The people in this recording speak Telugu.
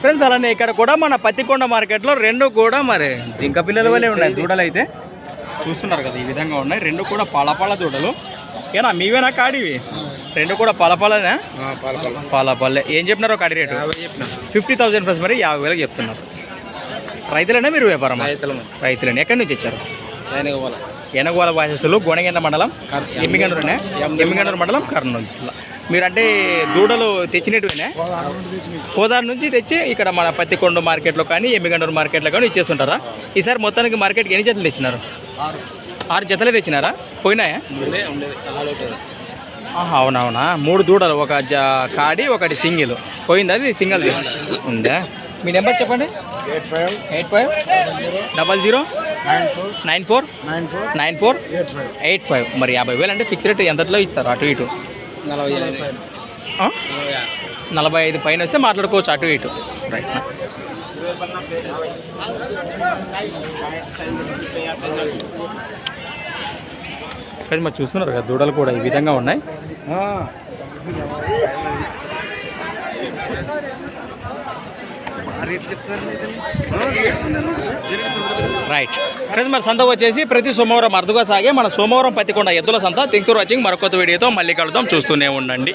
ఫ్రెండ్స్ అలానే ఇక్కడ కూడా మన పత్తికొండ మార్కెట్లో రెండు కూడా మరి జింక పిల్లల వల్లే ఉన్నాయి. దూడలు అయితే చూస్తున్నారు కదా ఈ విధంగా ఉన్నాయి. రెండు కూడా పలపల దూడలు. ఏనా మీవేనా కాడివి రెండు కూడా పలపలనే? పలపల్లె ఏం చెప్పినారో కాడి రేటు? ఫిఫ్టీ థౌసండ్ ప్లస్ మరి యాభై వేలకు చెప్తున్నారు. రైతులేనా మీరు వ్యాపారం రైతులేనా. ఎక్కడి నుంచి వచ్చారు? ఎనగోల వాసస్సులు గోనగండ మండలం ఎమ్మిగండూరునే? ఎమ్మిగండూరు మండలం కర్నూలు జిల్లా మీరంటే దూడలు తెచ్చినట్టువేనే? కోదారు నుంచి తెచ్చి ఇక్కడ మన పత్తికొండ మార్కెట్లో కానీ ఎమ్మిగండూరు మార్కెట్లో కానీ ఇచ్చేస్తుంటారా? ఈసారి మొత్తానికి మార్కెట్కి ఎన్ని జతలు తెచ్చినారు? ఆరు. జతలే తెచ్చినారా? పోయినాయా? అవునవునా మూడు దూడలు ఒక జ కాడి ఒకటి సింగిల్. పోయిందా అది సింగిల్? ఉందా? మీ నెంబర్ చెప్పండి. Eight five eight five double zero nine four nine four eight five eight five. మరి యాభై వేలు అంటే ఫిక్స్ రేట్ ఎంతలో ఇస్తారు? అటు ఇటు. ఆ? నలభై ఐదు పైన వస్తే మాట్లాడుకోవచ్చు అటు ఇటు. రైట్ మరి చూస్తున్నారు కదా దూడలు కూడా ఈ విధంగా ఉన్నాయి. రైట్ ఫ్రెండ్స్ మన సంత వచ్చేసి ప్రతి సోమవారం అరుదుగా సాగే మన సోమవారం పత్తికొండ ఎద్దుల సంత. థింగ్స్ ఫర్ వాచింగ్ మరొక వీడియోతో మళ్ళీ కలుద్దాం. చూస్తూనే ఉండండి.